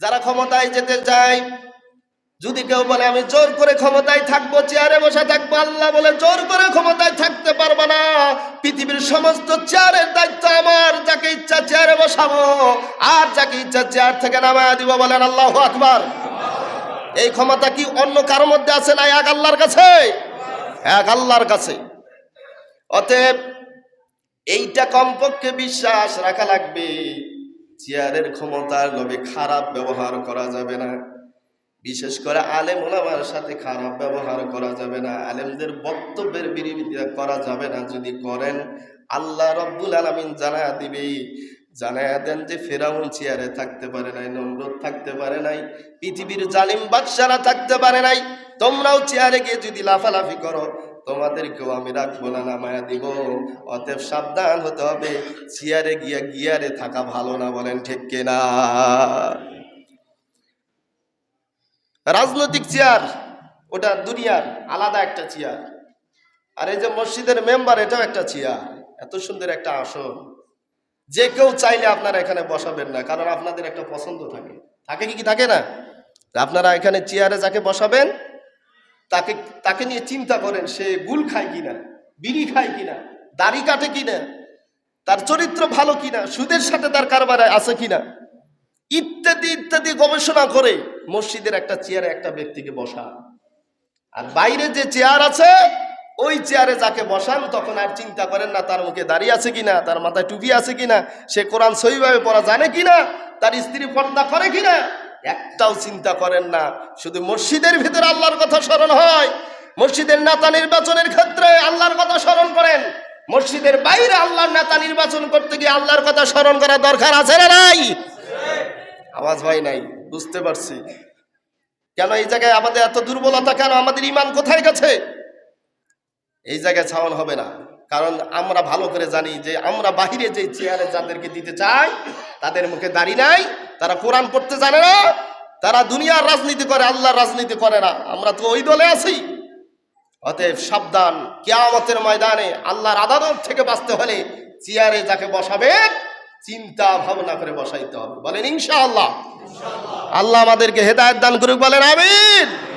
যারা ক্ষমতায় যেতে চায়, যদি কেউ বলে, আমি জোর করে ক্ষমতায় থাকব, চেয়ারে বসে থাকব, আল্লাহ বলে, জোর করে ক্ষমতায় থাকতে পারব না। পৃথিবীর সমস্ত চেয়ারের দায়িত্ব আমার, যাকে ইচ্ছা চেয়ারে বসাবো, আর যাকে ইচ্ছা চেয়ার থেকে নামায় দিব, বলেন আল্লাহ আকবার। এই ক্ষমতা কি অন্য কারোর মধ্যে আছে না এক আল্লাহর কাছে? এক আল্লাহর কাছে। অতএব এইটা কমপক্ষে বিশ্বাস রাখা লাগবে। চেয়ারের ক্ষমতার লোভে খারাপ ব্যবহার করা যাবে না। বিশেষ করে আলেম ওলামার সাথে খারাপ ব্যবহার করা যাবে না। আলেমদের বক্তব্যের বিরোধিতা করা যাবে না। যদি করেন, আল্লাহ রব্বুল আলমিন জানা দিবে জানায়া দেন যে ফেরাউন চেয়ারে থাকতে পারে নাই, নমরুদ থাকতে পারে নাই, পৃথিবীর জালিম বাদশারা থাকতে পারে নাই। তোমরাও চেয়ারে গিয়ে যদি লাফালাফি করো তোমাদেরকেও আমি রাখব না নামায়া দিব। অতএব সাবধান হতে হবে, চেয়ারে গিয়া গিয়ারে থাকা ভালো না বলেন ঠিক কিনা? রাজনৈতিক চেয়ার, ওটা দুনিয়ার আলাদা একটা চেয়ার। আর এই যে মসজিদের মেম্বার, এটাও একটা চেয়ার। এত সুন্দর একটা আসন। যে কেউ চাইলে আপনারা এখানে বসাবেন না, কারণ আপনাদের একটা পছন্দ থাকে। থাকে কি কি থাকে না? আপনারা এখানে চেয়ারে যাকে বসাবেন তাকে তাকে নিয়ে চিন্তা করেন, সে গুল খায় কিনা, বিড়ি খায় কিনা, দাড়ি কাটে কিনা, তার চরিত্র ভালো কিনা, সুদের সাথে তার কারবার আছে কিনা। ইত্যাদি ইত্যাদি গবেষণা করে মসজিদের একটা চেয়ারে একটা ব্যক্তিকে বসা আর বাইরে যে চেয়ার আছে, ওই চেয়ারে যাকে বসান, তখন আর চিন্তা করেন না তার মুখে দাঁড়িয়ে আছে কিনা, তার মাথায় টুপি আছে কিনা, সে কোরআন সহিভাবে পড়া জানে কিনা, তার স্ত্রী পর্দা করে কিনা। একটাও চিন্তা করেন না। শুধু মসজিদের ভিতরে আল্লাহর কথা স্মরণ হয়। মসজিদের নেতা নির্বাচনের ক্ষেত্রে আল্লাহর কথা স্মরণ করেন। মসজিদের বাইরে আল্লাহর নেতা নির্বাচন করতে গিয়ে আল্লাহর কথা স্মরণ করা দরকার আছে না নাই? আওয়াজ হয় নাই, বুঝতে পারছি। কেন এই জায়গায় আমাদের এত দুর্বলতা, কেন আমাদের ইমান কোথায় গেছে? এই জায়গায় ছাওয়ান হবে না। কারণ আমরা ভালো করে জানি যে আমরা বাহিরে যে চেয়ারে যাদেরকে দিতে চাই, তাদের মুখে দাড়ি নাই, তারা কোরআন পড়তে জানে না। তারা দুনিয়ার রাজনীতি করে, আল্লাহর রাজনীতি করে না। আমরা তো ওই দলে আছি। অতএব সাবধান, কেয়ামতের ময়দানে আল্লাহর আদালত থেকে বাঁচতে হলে চেয়ারে যাকে বসাবে চিন্তা ভাবনা করে বসাইতে হবে। বলেন ইনশাআল্লাহ। আল্লাহ আমাদেরকে হেদায়ত দান করুক, বলেন আমিন।